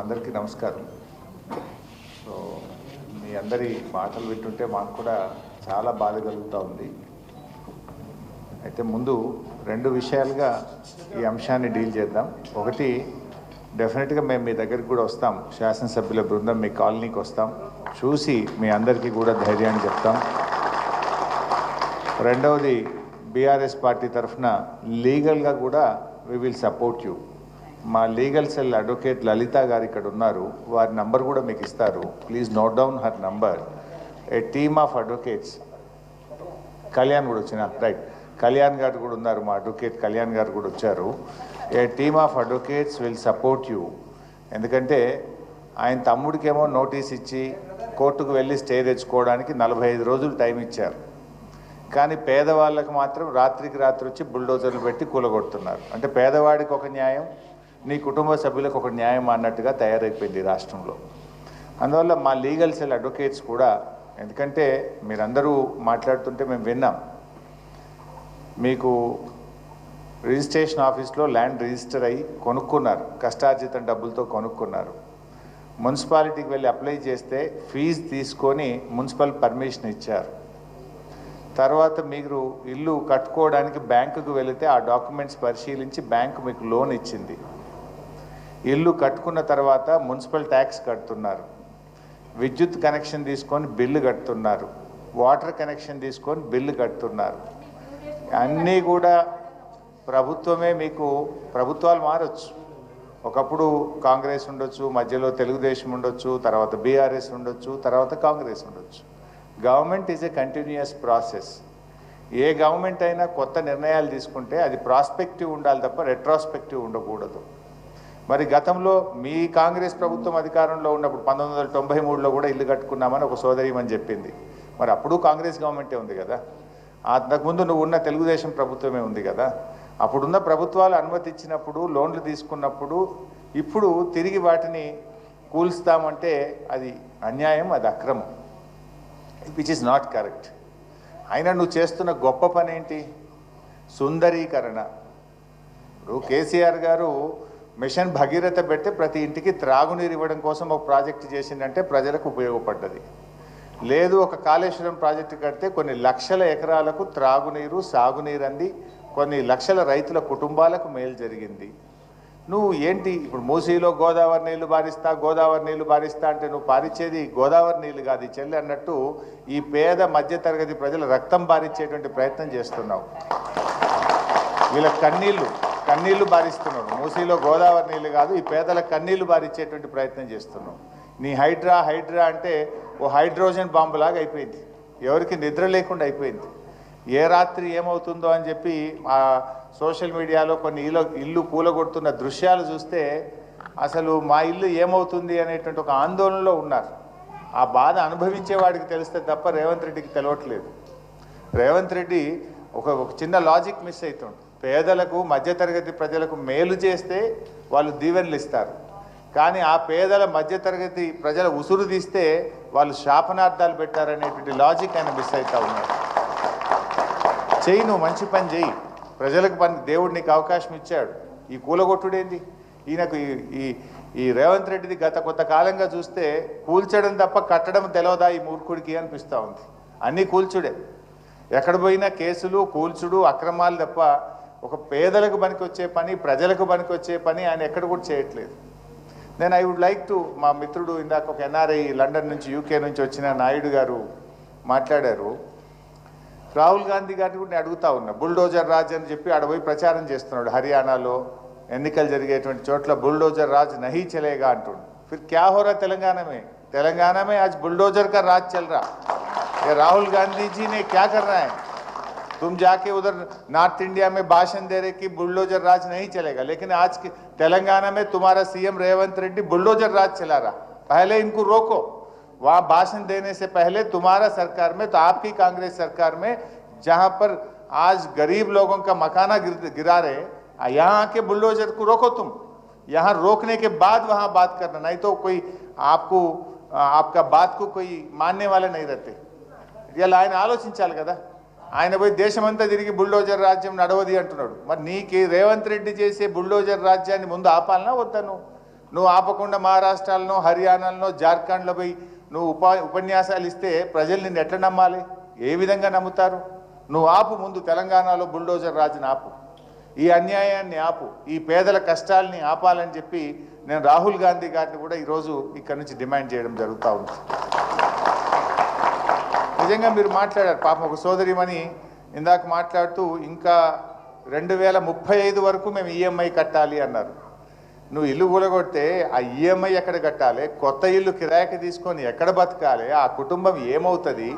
అందరికీ నమస్కారం. సో మీ అందరి మాటలు వింటుంటే మాకు కూడా చాలా బాధ కలుగుతూ ఉంది. అయితే ముందు రెండు విషయాలుగా ఈ అంశాన్ని డీల్ చేద్దాం. ఒకటి డెఫినెట్గా మేము మీ దగ్గరికి కూడా వస్తాం. శాసనసభ్యుల బృందం మీ కాలనీకి వస్తాం. చూసి మీ అందరికీ కూడా ధైర్యాన్ని చెప్తాం. రెండవది బీఆర్ఎస్ పార్టీ తరఫున లీగల్గా కూడా వి విల్ సపోర్ట్ యూ. మా లీగల్ సెల్ అడ్వకేట్ లలిత గారు ఇక్కడ ఉన్నారు. వారి నంబర్ కూడా మీకు ఇస్తారు. Please note down her number. A team of advocates Kalyan కూడా వచ్చిన రైట్. కళ్యాణ్ గారు కూడా ఉన్నారు మా అడ్వకేట్ కళ్యాణ్ గారు కూడా వచ్చారు. A team of advocates will support you ఎందుకంటే ఆయన తమ్ముడికేమో నోటీస్ ఇచ్చి కోర్టుకు వెళ్ళి స్టే తెచ్చుకోవడానికి నలభై ఐదు రోజులు టైం ఇచ్చారు. కానీ పేదవాళ్ళకు మాత్రం రాత్రికి రాత్రి వచ్చి బుల్డోజర్లు పెట్టి కూలగొడుతున్నారు. అంటే పేదవాడికి ఒక న్యాయం నీ కుటుంబ సభ్యులకు ఒక న్యాయం అన్నట్టుగా తయారైపోయింది రాష్ట్రంలో. అందువల్ల మా లీగల్ సెల్ అడ్వకేట్స్ కూడా ఎందుకంటే మీరందరూ మాట్లాడుతుంటే మేము విన్నాం మీకు రిజిస్ట్రేషన్ ఆఫీస్లో ల్యాండ్ రిజిస్టర్ అయ్యి కొనుక్కున్నారు కష్టార్జితం డబ్బులతో కొనుక్కున్నారు. మున్సిపాలిటీకి వెళ్ళి అప్లై చేస్తే ఫీజు తీసుకొని మున్సిపల్ పర్మిషన్ ఇచ్చారు. తర్వాత మీరు ఇల్లు కట్టుకోవడానికి బ్యాంకుకు వెళితే ఆ డాక్యుమెంట్స్ పరిశీలించి బ్యాంకు మీకు లోన్ ఇచ్చింది. ఇల్లు కట్టుకున్న తర్వాత మున్సిపల్ ట్యాక్స్ కడుతున్నారు. విద్యుత్ కనెక్షన్ తీసుకొని బిల్లు కడుతున్నారు. వాటర్ కనెక్షన్ తీసుకొని బిల్లు కడుతున్నారు. అన్నీ కూడా ప్రభుత్వమే మీకు ప్రభుత్వాలు మారచ్చు. ఒకప్పుడు కాంగ్రెస్ ఉండొచ్చు మధ్యలో తెలుగుదేశం ఉండొచ్చు తర్వాత బీఆర్ఎస్ ఉండొచ్చు తర్వాత కాంగ్రెస్ ఉండొచ్చు. Government is a continuous process a government అయినా కొత్త నిర్ణయాలు తీసుకుంటే అది ప్రాస్పెక్టివ్ ఉండాలి తప్ప రెట్రాస్పెక్టివ్ ఉండకూడదు. మరి గతంలో మీ కాంగ్రెస్ ప్రభుత్వం అధికారంలో ఉన్నప్పుడు పంతొమ్మిది వందల తొంభై మూడులో కూడా ఇల్లు కట్టుకున్నామని ఒక సోదరిమని చెప్పింది. మరి అప్పుడు కాంగ్రెస్ గవర్నమెంటే ఉంది కదా. అంతకుముందు నువ్వు ఉన్న తెలుగుదేశం ప్రభుత్వమే ఉంది కదా. అప్పుడున్న ప్రభుత్వాలు అనుమతి ఇచ్చినప్పుడు లోన్లు తీసుకున్నప్పుడు ఇప్పుడు తిరిగి వాటిని కూల్స్తామంటే అది అన్యాయం అది అక్రమం. విచ్ ఇస్ నాట్ కరెక్ట్ అయినా నువ్వు చేస్తున్న గొప్ప పని ఏంటి సుందరీకరణ. ఇప్పుడు కేసీఆర్ గారు మిషన్ భగీరథ పెడితే ప్రతి ఇంటికి త్రాగునీరు ఇవ్వడం కోసం ఒక ప్రాజెక్ట్ చేసిందంటే ప్రజలకు ఉపయోగపడ్డది. లేదు ఒక కాళేశ్వరం ప్రాజెక్టు కడితే కొన్ని లక్షల ఎకరాలకు త్రాగునీరు సాగునీరు అంది. కొన్ని లక్షల రైతుల కుటుంబాలకు మేలు జరిగింది. నువ్వు ఏంటి? ఇప్పుడు మూసీలో గోదావరి నీళ్ళు బారిస్తా గోదావరి నీళ్ళు బారిస్తా అంటే నువ్వు పారిచ్చేది గోదావరి నీళ్ళు కాదు. చెల్లి అన్నట్టు ఈ పేద మధ్యతరగతి ప్రజల రక్తం బారిచ్చేటువంటి ప్రయత్నం చేస్తున్నావు. వీళ్ళ కన్నీళ్ళు కన్నీళ్ళు బారిస్తున్నాడు. మూసీలో గోదావరి నీళ్ళు కాదు ఈ పేదల కన్నీళ్ళు బారిచ్చేటువంటి ప్రయత్నం చేస్తున్నాం. నీ హైడ్రా హైడ్రా అంటే ఓ హైడ్రోజన్ బాంబు లాగా అయిపోయింది. ఎవరికి నిద్ర లేకుండా అయిపోయింది. ఏ రాత్రి ఏమవుతుందో అని చెప్పి ఆ సోషల్ మీడియాలో కొన్ని ఇల్లు ఇల్లు కూలగొడుతున్న దృశ్యాలు చూస్తే అసలు మా ఇల్లు ఏమవుతుంది అనేటువంటి ఒక ఆందోళనలో ఉన్నారు. ఆ బాధ అనుభవించే వాడికి తెలిస్తే తప్ప రేవంత్ రెడ్డికి తెలవట్లేదు. రేవంత్ రెడ్డి ఒక చిన్న లాజిక్ మిస్ అవుతుంది పేదలకు మధ్యతరగతి ప్రజలకు మేలు చేస్తే వాళ్ళు దీవెనలు ఇస్తారు. కానీ ఆ పేదల మధ్యతరగతి ప్రజల ఉసురు తీస్తే వాళ్ళు శాపనార్థాలు పెట్టారనేటువంటి లాజిక్ ఆయన మిస్ అవుతా ఉన్నారు. చెయ్యి నువ్వు మంచి పని చెయ్యి ప్రజలకు పని దేవుడు నీకు అవకాశం ఇచ్చాడు. ఈ కూలగొట్టుడేంది? ఈయనకు ఈ ఈ ఈ రేవంత్ రెడ్డిది గత కొంత కాలంగా చూస్తే కూల్చడం తప్ప కట్టడం తెలవదా ఈ మూర్ఖుడికి అనిపిస్తూ ఉంది. అన్నీ కూల్చుడే. ఎక్కడ పోయినా కేసులు కూల్చుడు అక్రమాలు తప్ప ఒక పేదలకు పనికొచ్చే పని ప్రజలకు పనికొచ్చే పని ఆయన ఎక్కడ కూడా చేయట్లేదు. నేను ఐ వుడ్ లైక్ టు మా మిత్రుడు ఇందాక ఒక ఎన్ఆర్ఐ లండన్ నుంచి యూకే నుంచి వచ్చిన నాయుడు గారు మాట్లాడారు. రాహుల్ గాంధీ గారిని కూడా నేను అడుగుతా ఉన్నా. బుల్డోజర్ రాజ్ అని చెప్పి అడపోయి ప్రచారం చేస్తున్నాడు హర్యానాలో. ఎన్నికలు జరిగేటువంటి చోట్ల బుల్డోజర్ రాజ్ నహీ చెలేగా అంటుండు. ఫిర్ క్యా హోరా తెలంగాణమే తెలంగాణమే ఆజ్ బుల్డోజర్ కా రాజ్ చల్ రాహుల్ గాంధీజీ నే క్యా కర్రా హై? तुम जाके उधर नॉर्थ इंडिया में भाषण दे रहे कि बुलडोजर राज नहीं चलेगा लेकिन आज के तेलंगाना में तुम्हारा सीएम रेवंत रेड्डी बुलडोजर राज चला रहा पहले इनको रोको वहां भाषण देने से पहले तुम्हारा सरकार में तो आपकी कांग्रेस सरकार में जहां पर आज गरीब लोगों का मकाना गिर, गिरा रहे यहाँ आके बुलडोजर को रोको तुम यहाँ रोकने के बाद वहां बात करना नहीं तो कोई आपको आपका बात को कोई मानने वाले नहीं रहते ఇలా ఆయన ఆలోచించాలి కదా ఆయన పోయి దేశమంతా తిరిగి బుల్డోజర్ రాజ్యం నడవది అంటున్నాడు. మరి నీకు రేవంత్ రెడ్డి చేసే బుల్డోజర్ రాజ్యాన్ని ముందు ఆపాలనా వద్దను నువ్వు? ఆపకుండా మహారాష్ట్రలో హర్యానాలో జార్ఖండ్లో పోయి నువ్వు ఉపా ఉపన్యాసాలు ఇస్తే ప్రజలు నిన్ను ఎట్లా నమ్మాలి? ఏ విధంగా నమ్ముతారు? నువ్వు ఆపు ముందు తెలంగాణలో బుల్డోజర్ రాజుని ఆపు. ఈ అన్యాయాన్ని ఆపు. ఈ పేదల కష్టాల్ని ఆపాలని చెప్పి నేను రాహుల్ గాంధీ గారిని కూడా ఈరోజు ఇక్కడి నుంచి డిమాండ్ చేయడం జరుగుతూ ఉంది. నిజంగా మీరు మాట్లాడారు. పాపం ఒక సోదరిమని ఇందాక మాట్లాడుతూ ఇంకా రెండు వేల ముప్పై ఐదు వరకు మేము ఈఎంఐ కట్టాలి అన్నారు. నువ్వు ఇల్లు కూలగొడితే ఆ ఈఎంఐ ఎక్కడ కట్టాలి? కొత్త ఇల్లు కిరాయికి తీసుకొని ఎక్కడ బతకాలి? ఆ కుటుంబం ఏమవుతుంది?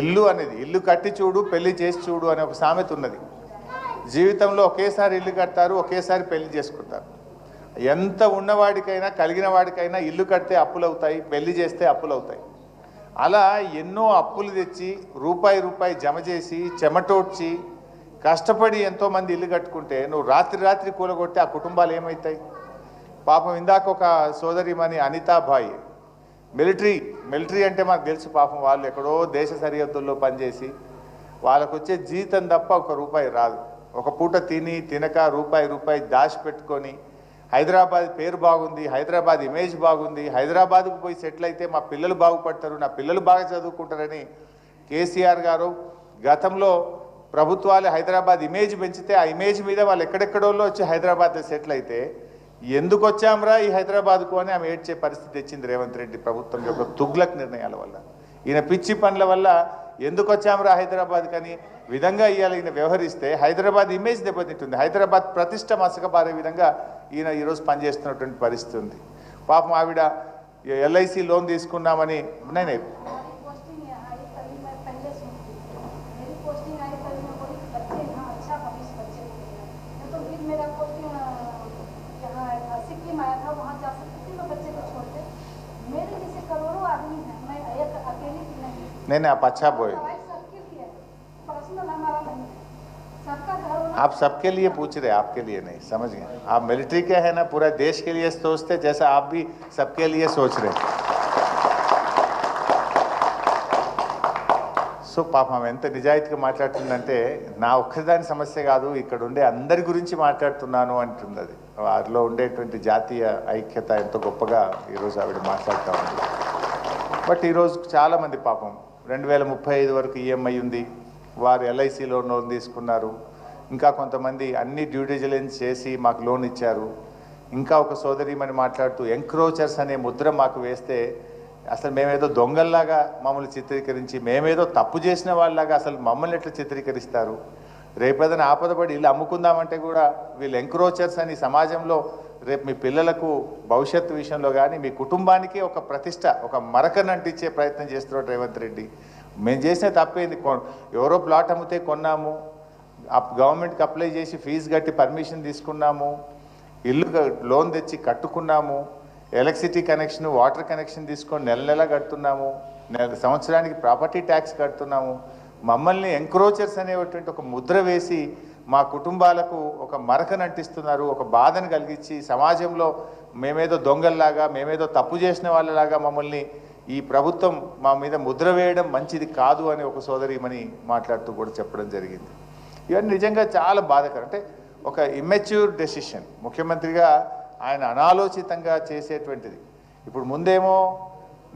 ఇల్లు అనేది ఇల్లు కట్టి చూడు పెళ్ళి చేసి చూడు అనే ఒక సామెత ఉన్నది. జీవితంలో ఒకేసారి ఇల్లు కడతారు ఒకేసారి పెళ్ళి చేసుకుంటారు. ఎంత ఉన్నవాడికైనా కలిగిన వాడికైనా ఇల్లు కడితే అప్పులవుతాయి పెళ్ళి చేస్తే అప్పులు అవుతాయి అలా ఎన్నో అప్పులు తెచ్చి రూపాయి రూపాయి జమ చేసి చెమటోడ్చి కష్టపడి ఎంతోమంది ఇల్లు కట్టుకుంటే నువ్వు రాత్రి రాత్రి కూలగొట్టి ఆ కుటుంబాలు ఏమవుతాయి పాపం ఇందాక ఒక సోదరిమణి అనితాబాయి మిలిటరీ మిలిటరీ అంటే మాకు తెలుసు పాపం వాళ్ళు ఎక్కడో దేశ సరిహద్దుల్లో పనిచేసి వాళ్ళకు వచ్చే జీతం తప్ప ఒక రూపాయి రాదు. ఒక పూట తిని తినక రూపాయి రూపాయి దాచి పెట్టుకొని హైదరాబాద్ పేరు బాగుంది హైదరాబాద్ ఇమేజ్ బాగుంది హైదరాబాద్కు పోయి సెటిల్ అయితే మా పిల్లలు బాగుపడతారు నా పిల్లలు బాగా చదువుకుంటారని కేసీఆర్ గారు గతంలో ప్రభుత్వాలు హైదరాబాద్ ఇమేజ్ పెంచితే ఆ ఇమేజ్ మీద వాళ్ళు ఎక్కడెక్కడోళ్ళు వచ్చి హైదరాబాద్లో సెటిల్ అయితే ఎందుకు వచ్చాంరా ఈ హైదరాబాద్కు అని ఆమె ఏడ్చే పరిస్థితి తెచ్చింది రేవంత్ రెడ్డి ప్రభుత్వం యొక్క తుగ్లక్ నిర్ణయాల వల్ల. ఈయన పిచ్చి పనుల వల్ల ఎందుకు వచ్చాంరా హైదరాబాద్ కని విధంగా ఇవాళ ఈయన వ్యవహరిస్తే హైదరాబాద్ ఇమేజ్ దెబ్బతింటుంది హైదరాబాద్ ప్రతిష్ట మసకబారే విధంగా ఈయన ఈరోజు పనిచేస్తున్నటువంటి పరిస్థితి ఉంది పాపం ఆవిడ ఎల్ఐసి లోన్ తీసుకున్నామని నేనే हमारी पोस्टिंग आई कभी मैं पहले सुनती थी मेरी पोस्टिंग आई कभी मैं बोली कि बच्चे यहाँ अच्छा भविष्य बच्चे को देना नहीं तो फिर मेरा पोस्टिंग आप सबके लिए पूछ रहे आपके लिए नहीं समझ गए आप मिलिट्री के हैं ना पूरा देश के लिए सोचते जैसा आप भी सबके लिए सोच रहे हैं సో పాపం ఎంత నిజాయితీగా మాట్లాడుతుందంటే నా ఒక్కదాని సమస్య కాదు ఇక్కడ ఉండే అందరి గురించి మాట్లాడుతున్నాను అంటుంది అది వారిలో ఉండేటువంటి జాతీయ ఐక్యత ఎంతో గొప్పగా ఈరోజు ఆవిడ మాట్లాడుతూ ఉంది బట్ ఈరోజు చాలామంది పాపం రెండు వేల ముప్పై ఐదు వరకు ఈఎంఐ ఉంది వారు ఎల్ఐసిలో లోన్ తీసుకున్నారు ఇంకా కొంతమంది అన్ని డ్యూ డిజిలెన్స్ చేసి మాకు లోన్ ఇచ్చారు. ఇంకా ఒక సోదరిమని మాట్లాడుతూ ఎంక్రోచర్స్ అనే ముద్ర మాకు వేస్తే అసలు మేమేదో దొంగల్లాగా మమ్మల్ని చిత్రీకరించి మేమేదో తప్పు చేసిన వాళ్ళలాగా అసలు మమ్మల్ని ఎట్లా చిత్రీకరిస్తారు? రేపేదైనా ఆపదపడి ఇల్లు అమ్ముకుందామంటే కూడా వీళ్ళు ఎంక్రోచర్స్ అని సమాజంలో రేపు మీ పిల్లలకు భవిష్యత్తు విషయంలో కానీ మీ కుటుంబానికి ఒక ప్రతిష్ట ఒక మరకను అంటించే ప్రయత్నం చేస్తున్నాడు రేవంత్ రెడ్డి. మేము చేసిన తప్పేంది? కొ- ఎవరో ప్లాట్ అమ్మితే కొన్నాము గవర్నమెంట్కి అప్లై చేసి ఫీజు కట్టి పర్మిషన్ తీసుకున్నాము ఇల్లు లోన్ తెచ్చి కట్టుకున్నాము ఎలక్ట్రిసిటీ కనెక్షన్ వాటర్ కనెక్షన్ తీసుకొని నెల నెల కడుతున్నాము నెల సంవత్సరానికి ప్రాపర్టీ ట్యాక్స్ కడుతున్నాము. మమ్మల్ని ఎంక్రోచర్స్ అనేటువంటి ఒక ముద్ర వేసి మా కుటుంబాలకు ఒక మరకను అంటిస్తున్నారు ఒక బాధను కలిగించి సమాజంలో మేమేదో దొంగల్లాగా మేమేదో తప్పు చేసిన వాళ్ళలాగా మమ్మల్ని ఈ ప్రభుత్వం మా మీద ముద్ర వేయడం మంచిది కాదు అని ఒక సోదరిమని మాట్లాడుతూ కూడా చెప్పడం జరిగింది. ఇవన్నీ నిజంగా చాలా బాధకరం. అంటే ఒక ఇమ్మెచ్యూర్ డెసిషన్ ముఖ్యమంత్రిగా ఆయన అనాలోచితంగా చేసేటువంటిది. ఇప్పుడు ముందేమో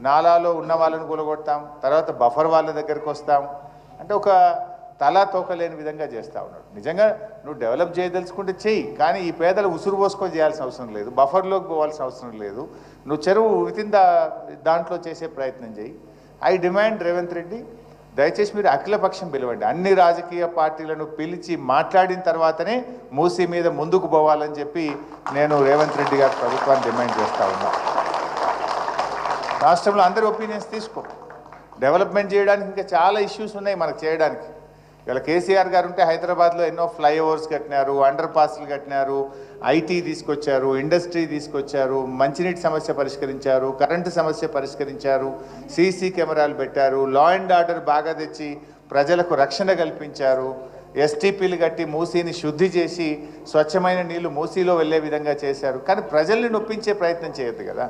నాలాలో ఉన్న వాళ్ళని కూలగొడతాం తర్వాత బఫర్ వాళ్ళ దగ్గరికి వస్తాం అంటే ఒక తలా తోకలేని విధంగా చేస్తూ ఉన్నాడు. నిజంగా నువ్వు డెవలప్ చేయదలుచుకుంటే చెయ్యి కానీ ఈ పేదలు ఉసురు పోసుకొని చేయాల్సిన అవసరం లేదు బఫర్లోకి పోవాల్సిన అవసరం లేదు. నువ్వు చెరువు వితిన్ దా దాంట్లో చేసే ప్రయత్నం చేయి ఐ డిమాండ్ రేవంత్ రెడ్డి దయచేసి మీరు అఖిలపక్షం పిలవండి. అన్ని రాజకీయ పార్టీలను పిలిచి మాట్లాడిన తర్వాతనే మూసీ మీద ముందుకు పోవాలని చెప్పి నేను రేవంత్ రెడ్డి గారి ప్రభుత్వాన్ని డిమాండ్ చేస్తూ ఉన్నా. రాష్ట్రంలో అందరి ఒపీనియన్స్ తీసుకో. డెవలప్మెంట్ చేయడానికి ఇంకా చాలా ఇష్యూస్ ఉన్నాయి మనకు చేయడానికి. ఇలా కేసీఆర్ గారు ఉంటే హైదరాబాద్లో ఎన్నో ఫ్లైఓవర్స్ కట్టినారు అండర్ పాస్లు కట్టినారు ఐటీ తీసుకొచ్చారు ఇండస్ట్రీ తీసుకొచ్చారు మంచినీటి సమస్య పరిష్కరించారు కరెంటు సమస్య పరిష్కరించారు సీసీ కెమెరాలు పెట్టారు లా అండ్ ఆర్డర్ బాగా తెచ్చి ప్రజలకు రక్షణ కల్పించారు ఎస్టీపీలు కట్టి మూసీని శుద్ధి చేసి స్వచ్ఛమైన నీళ్ళు మూసీలో వెళ్ళే విధంగా చేశారు. కానీ ప్రజల్ని నొప్పించే ప్రయత్నం చేయొద్దు కదా.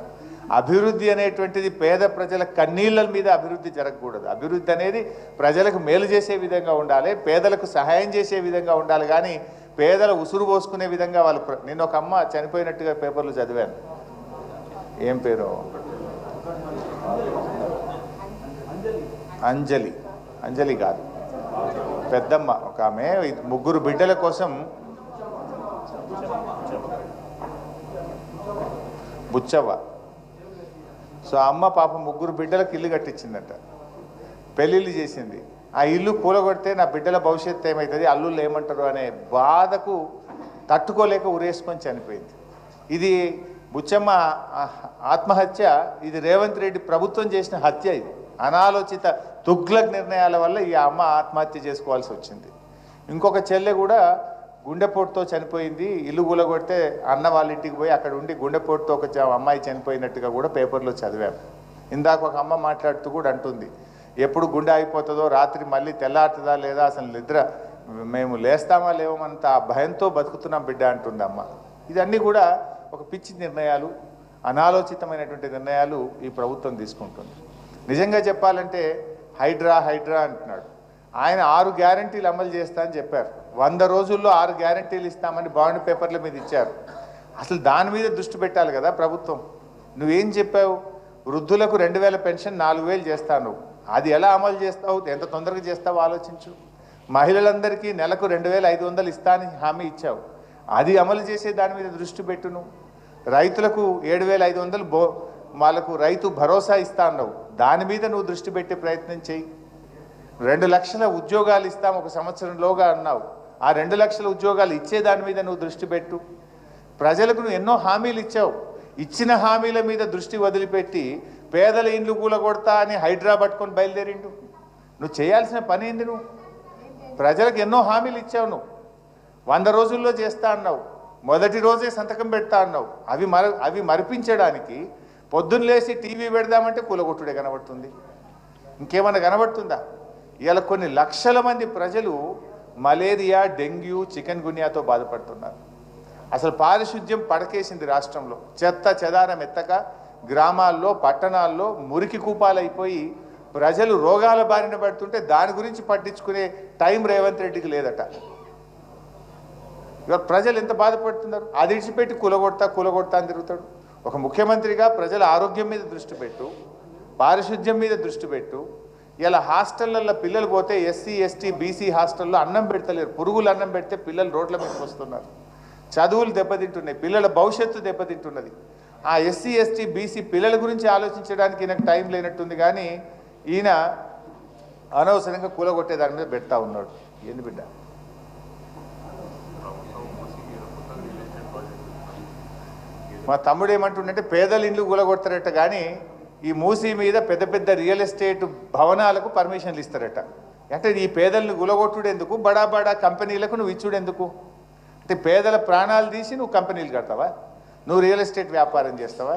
అభివృద్ధి అనేటువంటిది పేద ప్రజల కన్నీళ్ళ మీద అభివృద్ధి జరగకూడదు. అభివృద్ధి అనేది ప్రజలకు మేలు చేసే విధంగా ఉండాలి పేదలకు సహాయం చేసే విధంగా ఉండాలి. కానీ పేదల ఉసురు పోసుకునే విధంగా వాళ్ళు నేను ఒక అమ్మ చనిపోయినట్టుగా పేపర్లు చదివాను. ఏం పేరు? అంజలి. అంజలి కాదు. పెద్దమ్మ ఒక ఆమె. ముగ్గురు బిడ్డల కోసం బుచ్చవ్వ. సో అమ్మ పాపం ముగ్గురు బిడ్డలకు ఇల్లు కట్టించిందట. పెళ్ళిళ్ళు చేసింది. ఆ ఇల్లు కూలగొడితే నా బిడ్డల భవిష్యత్తు ఏమవుతుంది అల్లుళ్ళు ఏమంటారు అనే బాధకు తట్టుకోలేక ఉరేసుకొని చనిపోయింది. ఇది బుచ్చమ్మ ఆత్మహత్య ఇది రేవంత్ రెడ్డి ప్రభుత్వం చేసిన హత్య ఇది. అనాలోచిత తుగ్లక్ నిర్ణయాల వల్ల ఈ అమ్మ ఆత్మహత్య చేసుకోవాల్సి వచ్చింది. ఇంకొక చెల్లె కూడా గుండెపోటుతో చనిపోయింది ఇల్లు గులగొడితే అన్న వాళ్ళ ఇంటికి పోయి అక్కడ ఉండి గుండెపోటుతో ఒక అమ్మాయి చనిపోయినట్టుగా కూడా పేపర్లో చదివాం. ఇందాక ఒక అమ్మ మాట్లాడుతూ కూడా అంటుంది ఎప్పుడు గుండె అయిపోతుందో రాత్రి మళ్ళీ తెల్లారుతుందా లేదా అసలు నిద్ర? మేము లేస్తామా లేవమంత ఆ భయంతో బతుకుతున్నాం బిడ్డ అంటుంది అమ్మ. ఇదన్నీ కూడా ఒక పిచ్చి నిర్ణయాలు అనాలోచితమైనటువంటి నిర్ణయాలు ఈ ప్రభుత్వం తీసుకుంటుంది. నిజంగా చెప్పాలంటే హైడ్రా హైడ్రా అంటున్నాడు. ఆయన ఆరు గ్యారంటీలు అమలు చేస్తా అని చెప్పారు. వంద రోజుల్లో ఆరు గ్యారంటీలు ఇస్తామని బాండ్ పేపర్ల మీద ఇచ్చారు. అసలు దాని మీద దృష్టి పెట్టాలి కదా ప్రభుత్వం. నువ్వేం చెప్పావు? వృద్ధులకు రెండు వేల పెన్షన్ నాలుగు వేలు చేస్తాను అది ఎలా అమలు చేస్తావు? ఎంత తొందరగా చేస్తావు ఆలోచించు. మహిళలందరికీ నెలకు రెండు వేల ఐదు వందలు ఇస్తానని హామీ ఇచ్చావు. అది అమలు చేసే దాని మీద దృష్టి పెట్టును రైతులకు ఏడు వేల ఐదు వందలు బో వాళ్ళకు రైతు భరోసా ఇస్తా అన్నావు. దాని మీద నువ్వు దృష్టి పెట్టే ప్రయత్నం చేయి. రెండు లక్షల ఉద్యోగాలు ఇస్తాం ఒక సంవత్సరంలోగా అన్నావు. ఆ రెండు లక్షల ఉద్యోగాలు ఇచ్చే దాని మీద నువ్వు దృష్టి పెట్టు. ప్రజలకు నువ్వు ఎన్నో హామీలు ఇచ్చావు. ఇచ్చిన హామీల మీద దృష్టి వదిలిపెట్టి పేదల ఇండ్లు కూలగొడతా అని హైడ్రా పట్టుకొని బయలుదేరిండు. నువ్వు చేయాల్సిన పని ఏంది నువ్వు? ప్రజలకు ఎన్నో హామీలు ఇచ్చావు నువ్వు. వంద రోజుల్లో చేస్తా అన్నావు. మొదటి రోజే సంతకం పెడతా అన్నావు. అవి మర అవి మరిపించడానికి పొద్దున్న లేచి టీవీ పెడదామంటే కూలగొట్టుడే కనబడుతుంది. ఇంకేమన్నా కనబడుతుందా? ఇలా కొన్ని లక్షల మంది ప్రజలు మలేరియా డెంగ్యూ చికెన్ గున్యాతో బాధపడుతున్నారు. అసలు పారిశుద్ధ్యం పడకేసింది రాష్ట్రంలో. చెత్త చెదారం ఎత్తక గ్రామాల్లో పట్టణాల్లో మురికి కూపాలైపోయి ప్రజలు రోగాల బారిన పడుతుంటే దాని గురించి పట్టించుకునే టైం రేవంత్ రెడ్డికి లేదట. ఇవాళ ప్రజలు ఎంత బాధపడుతున్నారు? అది ఇడిచిపెట్టి కూలగొడతా కూలగొడతా అని తిరుగుతాడు. ఒక ముఖ్యమంత్రిగా ప్రజల ఆరోగ్యం మీద దృష్టి పెట్టు పారిశుద్ధ్యం మీద దృష్టి పెట్టు ఇలా హాస్టళ్ళల్లో పిల్లలు పోతే ఎస్సీ ఎస్టీ బీసీ హాస్టల్లో అన్నం పెడతలేరు. పురుగులు అన్నం పెడితే పిల్లలు రోడ్ల మీదకి వస్తున్నారు. చదువులు దెబ్బతింటున్నాయి. పిల్లల భవిష్యత్తు దెబ్బతింటున్నది. ఆ ఎస్సీ ఎస్టీ బీసీ పిల్లల గురించి ఆలోచించడానికి ఈయనకు టైం లేనట్టుంది కానీ ఈయన అనవసరంగా కూలగొట్టే దాని మీద పెడతా ఉన్నాడు. ఏంది బిడ్డ? మా తమ్ముడు ఏమంటుండంటే పేదల ఇండ్లు కూలగొడతారట కానీ ఈ మూసీ మీద పెద్ద పెద్ద రియల్ ఎస్టేట్ భవనాలకు పర్మిషన్లు ఇస్తారట. అంటే ఈ పేదలను గులగొట్టుడెందుకు? బడా బడా కంపెనీలకు నువ్వు ఇచ్చుడెందుకు? అంటే పేదల ప్రాణాలు తీసి నువ్వు కంపెనీలు కడతావా? నువ్వు రియల్ ఎస్టేట్ వ్యాపారం చేస్తావా?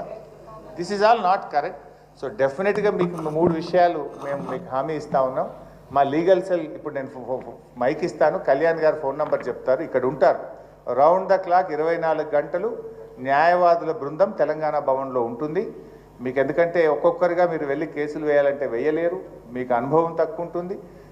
This is all not correct so డెఫినెట్గా మీకు మూడు విషయాలు మేము మీకు హామీ ఇస్తా ఉన్నాం. మా లీగల్ సెల్ ఇప్పుడు నేను మైక్ ఇస్తాను. కళ్యాణ్ గారు ఫోన్ నెంబర్ చెప్తారు. ఇక్కడ ఉంటారు. రౌండ్ ద క్లాక్ ఇరవై నాలుగు గంటలు న్యాయవాదుల బృందం తెలంగాణ భవన్లో ఉంటుంది. మీకు ఎందుకంటే ఒక్కొక్కరిగా మీరు వెళ్ళి కేసులు వేయాలంటే వేయలేరు. మీకు అనుభవం తక్కువ ఉంటుంది.